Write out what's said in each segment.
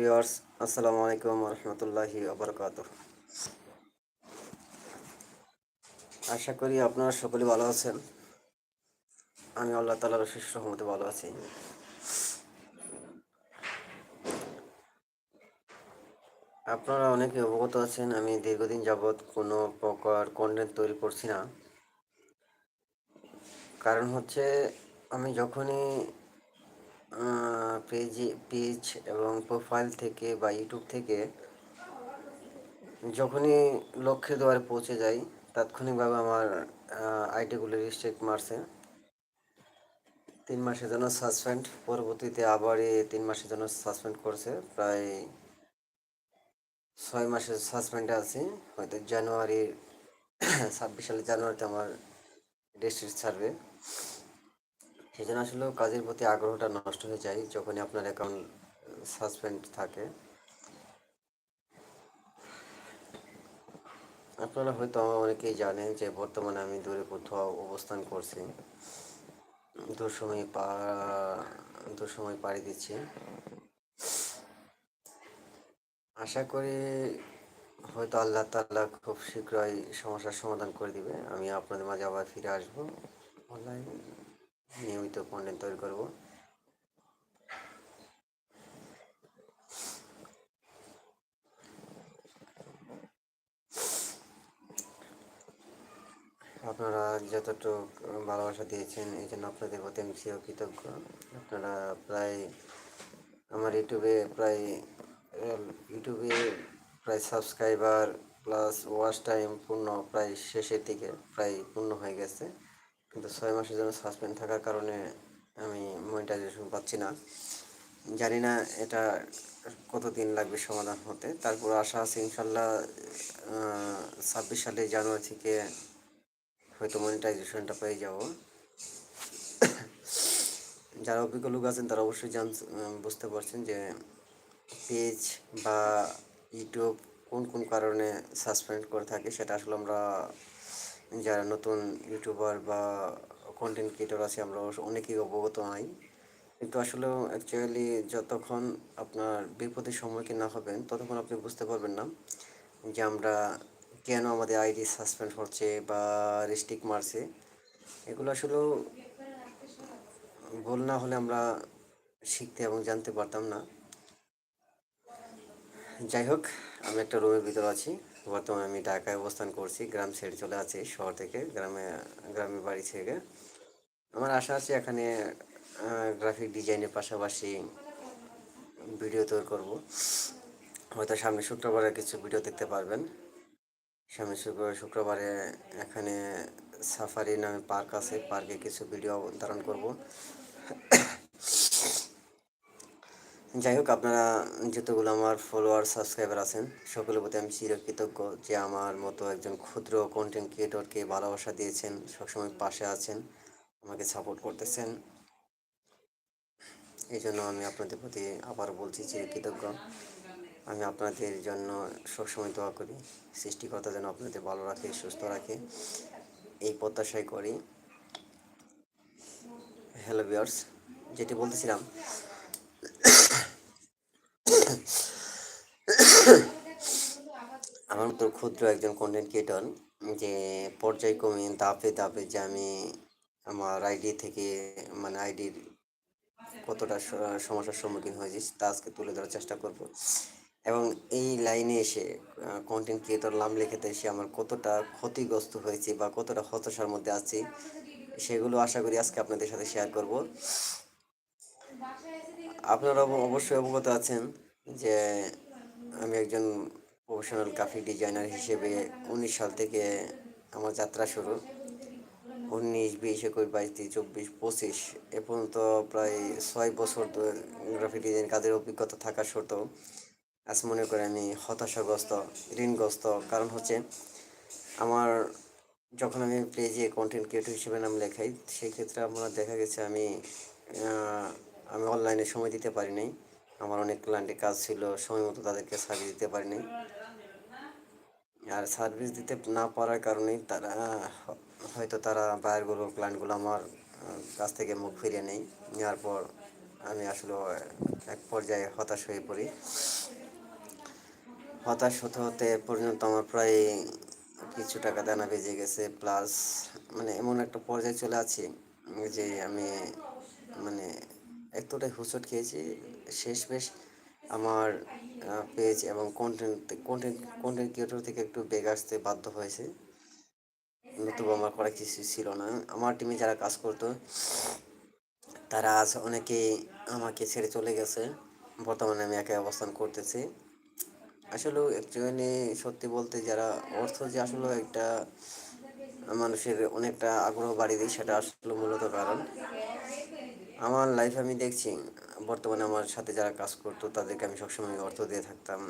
Viewers, আসসালামু আলাইকুম রহমতুল্লাহি আবরকাত আশা করি আপনারা সকলে ভালো আছেন। আমি আল্লাহ তালার শেষ রহমতে ভালো আছি। আপনারা অনেকে অবগত আছেন, আমি দীর্ঘদিন যাবৎ কোনো প্রকার কন্টেন্ট তৈরি করছি না। কারণ হচ্ছে, আমি যখনই পেজ পেজ এবং প্রোফাইল থেকে বা ইউটিউব থেকে যখনই লক্ষ্যের দ্বারে পৌঁছে যাই, তাৎক্ষণিকভাবে আমার আইডিগুলো রিস্ট্রিক্ট মারছে। তিন মাসের জন্য সাসপেন্ড পরবর্তীতে আবার তিন মাসের জন্য সাসপেন্ড করছে। প্রায় ছয় মাসের সাসপেন্ডে আছি। হয়তো জানুয়ারি ছাব্বিশ সালে জানুয়ারিতে আমার ডিস্ট্রিক্ট ছাড়বে। সেই জন্য আসলে কাজের প্রতি আগ্রহটা নষ্ট হয়ে যায় যখনই আপনার অ্যাকাউন্ট সাসপেন্ড থাকে। আপনারা হয়তো অনেকেই জানেন যে বর্তমানে আমি দূরে কোথাও অবস্থান করছি। দুসময় পা দুসময় পাড়ি দিচ্ছি। আশা করি হয়তো আল্লাহ তাল্লাহ খুব শীঘ্রই সমস্যার সমাধান করে দিবে। আমি আপনাদের মাঝে আবার ফিরে আসব। অনলাইন নিয়মিত কন্টেন্ট তৈরি করব। আপনারা যতটুকু ভালোবাসা দিয়েছেন, এই জন্য আপনাদের প্রতি আমি কৃতজ্ঞ আপনারা প্রায় আমার ইউটিউবে প্রায় ইউটিউবে প্রায় সাবস্ক্রাইবার প্লাস ওয়াচ টাইম পূর্ণ প্রায় শেষের দিকে প্রায় পূর্ণ হয়ে গেছে। কিন্তু ছয় মাসের জন্য সাসপেন্ড থাকার কারণে আমি মনিটাইজেশন পাচ্ছি না। জানি না এটা কতদিন লাগবে সমাধান হতে। তারপর আশা আছে ইনশাল্লাহ ছাব্বিশ সালে জানুয়ারি থেকে হয়তো মনিটাইজেশনটা পেয়ে যাব। যারা অভিজ্ঞ লোক আছেন তারা অবশ্যই জান বুঝতে পারছেন যে পেজ বা ইউটিউব কোন কোন কারণে সাসপেন্ড করে থাকে সেটা আসলে আমরা যারা নতুন ইউটিউবার বা কন্টেন্ট ক্রিয়েটর আছে, আমরা অনেকেই অবগত নাই। কিন্তু আসলে অ্যাকচুয়ালি যতক্ষণ আপনার বিপদের সম্মুখীন না হবেন, ততক্ষণ আপনি বুঝতে পারবেন না যে আমরা কেন আমাদের আইডি সাসপেন্ড হচ্ছে বা রিস্ট্রিক্ট মারছে। এগুলো আসলেও ভুল না হলে আমরা শিখতে এবং জানতে পারতাম না। যাই হোক, আমি একটা রুমের ভিতরে আছি। বর্তমানে আমি ঢাকায় অবস্থান করছি, গ্রাম ছেড়ে চলে আছি শহর থেকে, গ্রামে গ্রামের বাড়ি থেকে আমার আশা আছে এখানে গ্রাফিক ডিজাইনের পাশাপাশি ভিডিও তৈরি করব। হয়তো সামনে শুক্রবারে কিছু ভিডিও দেখতে পারবেন। সামনে শুক্রবার শুক্রবারে এখানে সাফারি নামে পার্ক আছে পার্কে কিছু ভিডিও ধারণ করব। যাই হোক, আপনারা যতগুলো আমার ফলোয়ার সাবস্ক্রাইবার আছেন, সকলের প্রতি আমি চিরকৃতজ্ঞ যে আমার মতো একজন ক্ষুদ্র কন্টেন্ট ক্রিয়েটরকে ভালোবাসা দিয়েছেন, সবসময় পাশে আছেন, আমাকে সাপোর্ট করতেছেন। এই জন্য আমি আপনাদের প্রতি আবার বলছি চিরকৃতজ্ঞ। আমি আপনাদের জন্য সবসময় দোয়া করি, সৃষ্টিকর্তা যেন আপনাদের ভালো রাখে, সুস্থ রাখে। এই প্রত্যাশাই করি। হ্যালো বিয়ার্স যেটি বলতেছিলাম আমার ক্ষুদ্র একজন কন্টেন্ট ক্রিয়েটর যে পর্যায়ক্রমে দাপে দাপে যে আমি আমার আইডি থেকে মানে আইডির কতটা সমস্যার সম্মুখীন হয়েছি, তা আজকে তুলে ধরার চেষ্টা করব। এবং এই লাইনে এসে কন্টেন্ট ক্রিয়েটর নাম লেখাতে এসে আমার কতটা ক্ষতিগ্রস্ত হয়েছে বা কতটা হতাশার মধ্যে আছি, সেগুলো আশা করি আজকে আপনাদের সাথে শেয়ার করব। আপনারা অবশ্যই অবগত আছেন যে আমি একজন প্রফেশনাল গ্রাফিক ডিজাইনার হিসেবে উনিশ সাল থেকে আমার যাত্রা শুরু। উনিশ, বিশ, একুশ, বাইশ তেইশ চব্বিশ, পঁচিশ এ পর্যন্ত প্রায় ছয় বছর গ্রাফিক ডিজাইন কাজের অভিজ্ঞতা থাকা সত্ত্বেও আজ মনে করি আমি হতাশাগ্রস্ত, ঋণগ্রস্ত। কারণ হচ্ছে আমার যখন আমি পেজে কন্টেন্ট ক্রিয়েটর হিসেবে নাম লেখাই সেই ক্ষেত্রে আমার দেখা গেছে আমি আমি অনলাইনে সময় দিতে পারি নাই। আমার অনেক ক্লায়েন্টের কাজ ছিল, সময় মতো তাদেরকে সার্ভিস দিতে পারি নাই। আর সার্ভিস দিতে না পারার কারণেই তারা, হয়তো তারা বায়ারগুলো ক্লায়েন্টগুলো আমার কাছ থেকে মুখ ফিরিয়ে নেই। নেওয়ার পর আমি আসলে এক পর্যায়ে হতাশ হয়ে পড়ি। হতাশ হতে হতে পর্যন্ত আমার প্রায় কিছু টাকা দানা বেজে গেছে। প্লাস মানে এমন একটা পর্যায়ে চলে আছি যে আমি মানে এতটাই হুঁচট খেয়েছি। শেষ বেশ আমার পেজ এবং কন্টেন্ট কন্টেন্ট কন্টেন্ট ক্রিয়েটর থেকে একটু বেগ আসতে বাধ্য হয়েছে। নতুবা আমার করা কিছু ছিল না। আমার টিমে যারা কাজ করতো, তারা আজ অনেকেই আমাকে ছেড়ে চলে গেছে। বর্তমানে আমি একাই অবস্থান করতেছি। আসলে অ্যাকচুয়ালি সত্যি বলতে যারা অর্থ যে আসলে একটা মানুষের অনেকটা আগ্রহ বাড়িয়ে দেয়, সেটা আসলে মূলত কারণ। আমার লাইফ আমি দেখছি, বর্তমানে আমার সাথে যারা কাজ করতো, তাদেরকে আমি সবসময় অর্থ দিয়ে থাকতাম।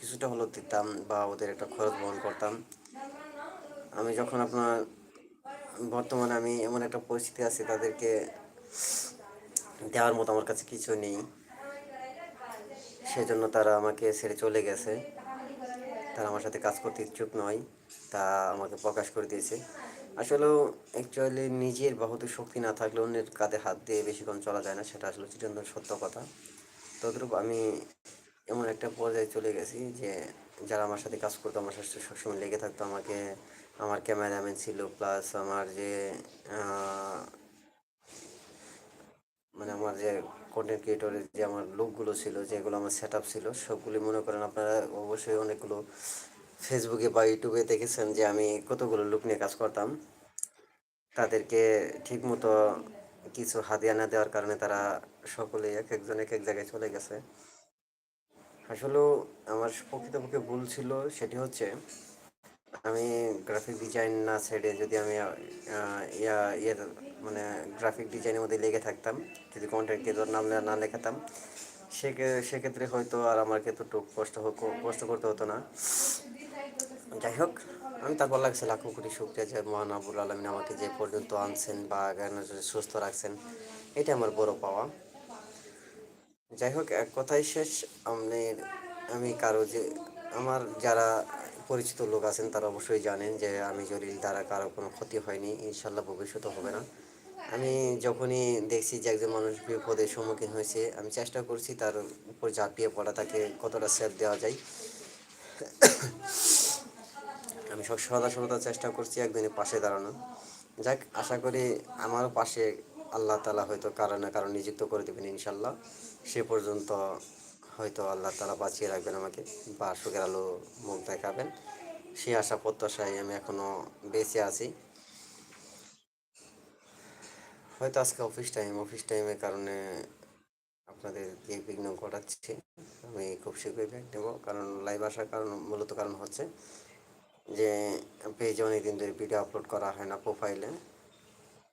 কিছুটা হলেও দিতাম বা ওদের একটা খরচ বহন করতাম। আমি যখন আপনার, বর্তমানে আমি এমন একটা পরিস্থিতি আছি, তাদেরকে দেওয়ার মতো আমার কাছে কিছু নেই। সেজন্য তারা আমাকে ছেড়ে চলে গেছে। তারা আমার সাথে কাজ করতে ইচ্ছুক নয়। তা আমাকে প্রকাশ করে দিয়েছে। আসলেও অ্যাকচুয়ালি নিজের বাহুতে শক্তি না থাকলে অন্যের কাঁধে হাত দিয়ে বেশিক্ষণ চলা যায় না, সেটা আসলে চিরন্তন সত্য কথা। তদ্রূপ আমি এমন একটা পর্যায়ে চলে গেছি যে যারা আমার সাথে কাজ করতো, আমার সাথে সবসময় লেগে থাকতো, আমাকে আমার ক্যামেরাম্যান ছিল প্লাস আমার যে মানে আমার যে কন্টেন্ট ক্রিয়েটরের যে আমার লোকগুলো ছিল, যেগুলো আমার সেট ছিল, সবগুলি মনে করেন আপনারা অবশ্যই অনেকগুলো ফেসবুকে বা ইউটিউবে দেখেছেন যে আমি কতগুলো লুক নিয়ে কাজ করতাম। তাদেরকে ঠিকমতো কিছু হাদিয়া না দেওয়ার কারণে তারা সকলেই এক একজন এক এক জায়গায় চলে গেছে। আসলেও আমার প্রকৃতপক্ষে ভুল ছিল সেটি হচ্ছে আমি গ্রাফিক ডিজাইন না ছেড়ে যদি আমি ইয়া, ইয়ের মানে গ্রাফিক ডিজাইনের মধ্যে লেগে থাকতাম, যদি কন্টেন্ট ক্রিয়েটর নাম না লেখাতাম, সেকে, সেক্ষেত্রে হয়তো আর আমার এতটুকু কষ্ট কষ্ট করতে হতো না। যাই হোক, আমি তারপর লাগছে, লাখো কোটি শুক্রিয়া যে মহান আবুল আলমিন আমাকে যে পর্যন্ত আনছেন বা সুস্থ রাখছেন এটা আমার বড় পাওয়া। যাই হোক, এক কথাই শেষ আমি আমি কারও যে, আমার যারা পরিচিত লোক আছেন, তারা অবশ্যই জানেন যে আমি জলিল দ্বারা কারও কোনো ক্ষতি হয়নি, ইনশাল্লাহ ভবিষ্যতে হবে না। আমি যখনই দেখছি যে একজন মানুষ বিপদের সম্মুখীন হয়েছে, আমি চেষ্টা করছি তার উপর ঝাঁপিয়ে পড়া, তাকে কতটা সেফ দেওয়া যায়। আমি সব সদা সর্বদা চেষ্টা করছি একদিনের পাশে দাঁড়ানো যাক, আশা করি আমারও পাশে আল্লাহ তালা হয়তো কারও না কারও নিযুক্ত করে দেবেন ইনশাল্লাহ সে পর্যন্ত হয়তো আল্লাহ তালা বাঁচিয়ে রাখবেন আমাকে বা সুখের আলো মুখ দেখাবেন। সেই আশা প্রত্যাশায় আমি এখনও বেঁচে আছি। হয়তো আজকে অফিস টাইম অফিস টাইমের কারণে আপনাদেরকে বিঘ্ন ঘটাচ্ছে। আমি খুব শীঘ্রই ব্যাগ নেব। কারণ লাইভ আসার কারণ, মূলত কারণ হচ্ছে যে পেজে অনেকদিন ধরে ভিডিও আপলোড করা হয় না প্রোফাইলে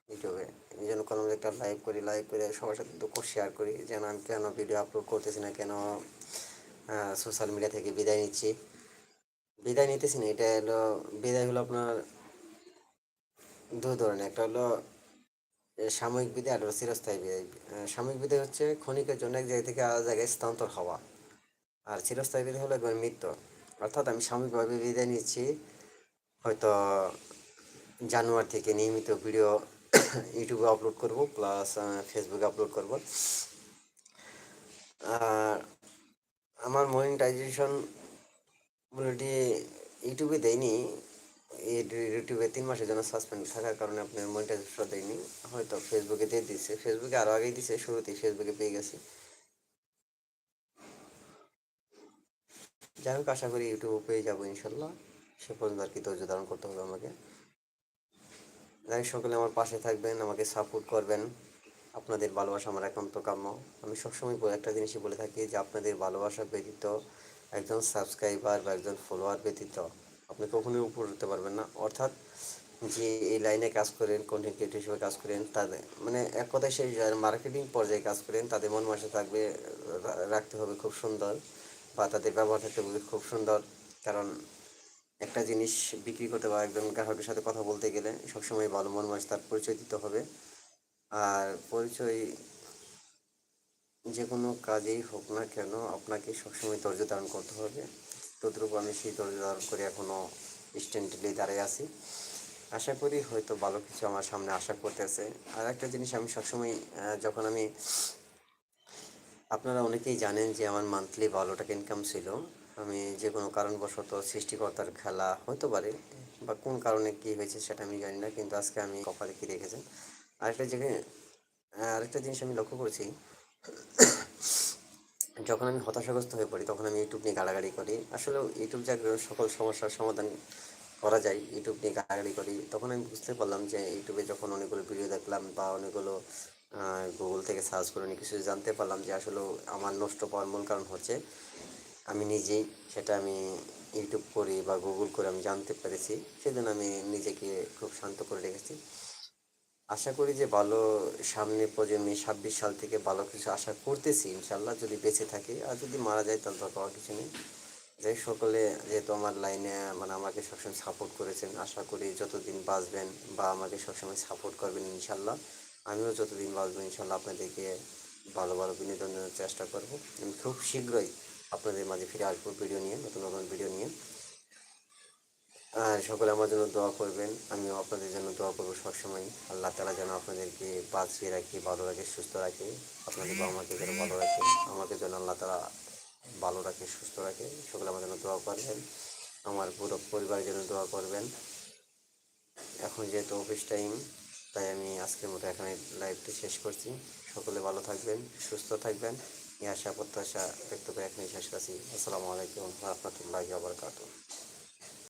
ইউটিউবে এই জন্য কোনো একটা লাইভ করি লাইভ করে সবার সাথে দুঃখ শেয়ার করি যেন আমি কেন ভিডিও আপলোড করতেছি না, কেন সোশ্যাল মিডিয়া থেকে বিদায় নিচ্ছি। বিদায় নিতেছি না, এটা হলো, বিদায় হলো আপনার দু ধরনের। একটা হলো সাময়িক বিদায় আর চিরস্থায়ী বিদায়। সাময়িক বিদায় হচ্ছে ক্ষণিকের জন্য এক জায়গা থেকে আলাদা জায়গায় স্থানান্তর হওয়া। আর চিরস্থায়ী বিদায় হলো একবার মৃত্যু। অর্থাৎ আমি সাময়িকভাবে বিদায় নিচ্ছি। হয়তো জানুয়ারি থেকে নিয়মিত ভিডিও ইউটিউবে আপলোড করব প্লাস ফেসবুকে আপলোড করব। আর আমার মনিটাইজেশন অলরেডি ইউটিউবে দেয়নি। ইউটিউবে তিন মাসের জন্য সাসপেন্ড থাকার কারণে আপনার মনিটাইজেশন দেয়নি। হয়তো ফেসবুকে দিয়ে দিচ্ছে ফেসবুকে আরও আগেই দিচ্ছে শুরুতেই ফেসবুকে পেয়ে গেছি। যাই হোক, আশা করি ইউটিউবে পেয়ে যাব ইনশাল্লাহ। সে পর্যন্ত আর কি ধৈর্য ধারণ করতে হবে আমাকে। যাই সকলে আমার পাশে থাকবেন, আমাকে সাপোর্ট করবেন। আপনাদের ভালোবাসা আমার একান্ত কাম্য। আমি সবসময় একটা জিনিসই বলে থাকি যে আপনাদের ভালোবাসা ব্যতীত একজন সাবস্ক্রাইবার বা একজন ফলোয়ার ব্যতীত আপনি কখনোই উপর উঠতে পারবেন না। অর্থাৎ যে এই লাইনে কাজ করেন কন্টেন্ট ক্রিয়েটর হিসেবে কাজ করেন, তাদের মানে এক কথায় সেই মার্কেটিং পর্যায়ে কাজ করেন, তাদের মন মাসে থাকবে রাখতে হবে খুব সুন্দর বা তাদের ব্যবহার থাকতে হবে খুব সুন্দর। কারণ একটা জিনিস বিক্রি করতে বা একজন গ্রাহকের সাথে কথা বলতে গেলে। সবসময় ভালো মন মাস তার পরিচয় দিতে হবে। আর পরিচয় যে কোনো কাজেই হোক না কেন আপনাকে সবসময় ধৈর্য ধারণ করতে হবে। তদ্রুপ আমি সেই ধৈর্য ধারণ করে এখনও স্ট্যান্ডলি দাঁড়িয়ে আছি। আশা করি হয়তো ভালো কিছু আমার সামনে আশা করতেছে। আর একটা জিনিস আমি সবসময় যখন আমি, আপনারা অনেকেই জানেন যে আমার মান্থলি ভালো টাকা ইনকাম ছিল। আমি যে কোনো কারণবশত সৃষ্টিকর্তার খেলা হতে পারে, বা কোন কারণে কী হয়েছে সেটা আমি জানি না, কিন্তু আজকে আমি কপালে কি রেখেছেন? আরেকটা জায়গায় আরেকটা জিনিস আমি লক্ষ্য করেছি, যখন আমি হতাশাগ্রস্ত হয়ে পড়ি, তখন আমি ইউটিউব নিয়ে গালাগালি করি। আসলে ইউটিউব যা সকল সমস্যার সমাধান করা যায়, ইউটিউব নিয়ে গালাগালি করি, তখন আমি বুঝতে পারলাম যে ইউটিউবে যখন অনেকগুলো ভিডিও দেখলাম বা অনেকগুলো গুগল থেকে সার্চ করে অনেক কিছু জানতে পারলাম যে আসলে আমার নষ্ট পাওয়ার মূল কারণ হচ্ছে আমি নিজেই সেটা আমি ইউটিউব করি বা গুগল করে আমি জানতে পেরেছি। সেজন্য আমি নিজেকে খুব শান্ত করে রেখেছি। আশা করি যে ভালো সামনে প্রজন্মে ছাব্বিশ সাল থেকে ভালো কিছু আশা করতেছি ইনশাল্লাহ, যদি বেঁচে থাকি। আর যদি মারা যায় তাহলে তো পাওয়ার কিছু নেই। যে সকলে যেহেতু আমার লাইনে মানে আমাকে সবসময় সাপোর্ট করেছেন, আশা করি যতদিন বাঁচবেন বা আমাকে সবসময় সাপোর্ট করবেন ইনশাল্লাহ, আমিও যতদিন বাঁচবো ইনশাল্লাহ আপনাদেরকে ভালো ভালো বিনোদন দেওয়ার চেষ্টা করব। আমি খুব শীঘ্রই আপনাদের মাঝে ফিরে আসব ভিডিও নিয়ে, নতুন নতুন ভিডিও নিয়ে। আর সকলে আমার জন্য দোয়া করবেন, আমিও আপনাদের জন্য দোয়া করব সবসময় আল্লাহ তালা যেন আপনাদেরকে বাঁচিয়ে রাখি, ভালো রাখে, সুস্থ রাখে, আপনাদের বাবা মাকে যেন ভালো রাখে, আমাকে যেন আল্লাহ তালা ভালো রাখে, সুস্থ রাখে। সকলে আমার জন্য দোয়া করবেন, আমার পুরো পরিবারের জন্য দোয়া করবেন। এখন যেহেতু অফিস টাইম, তাই আমি আজকের মতো এখানে লাইভটি শেষ করছি। সকলে ভালো থাকবেন, সুস্থ থাকবেন। এই আশা প্রত্যাশা ব্যক্ত করে এক নিঃশ্বাস আসসালামু আলাইকুম রহমতুল্লাহ আবরকাতুহ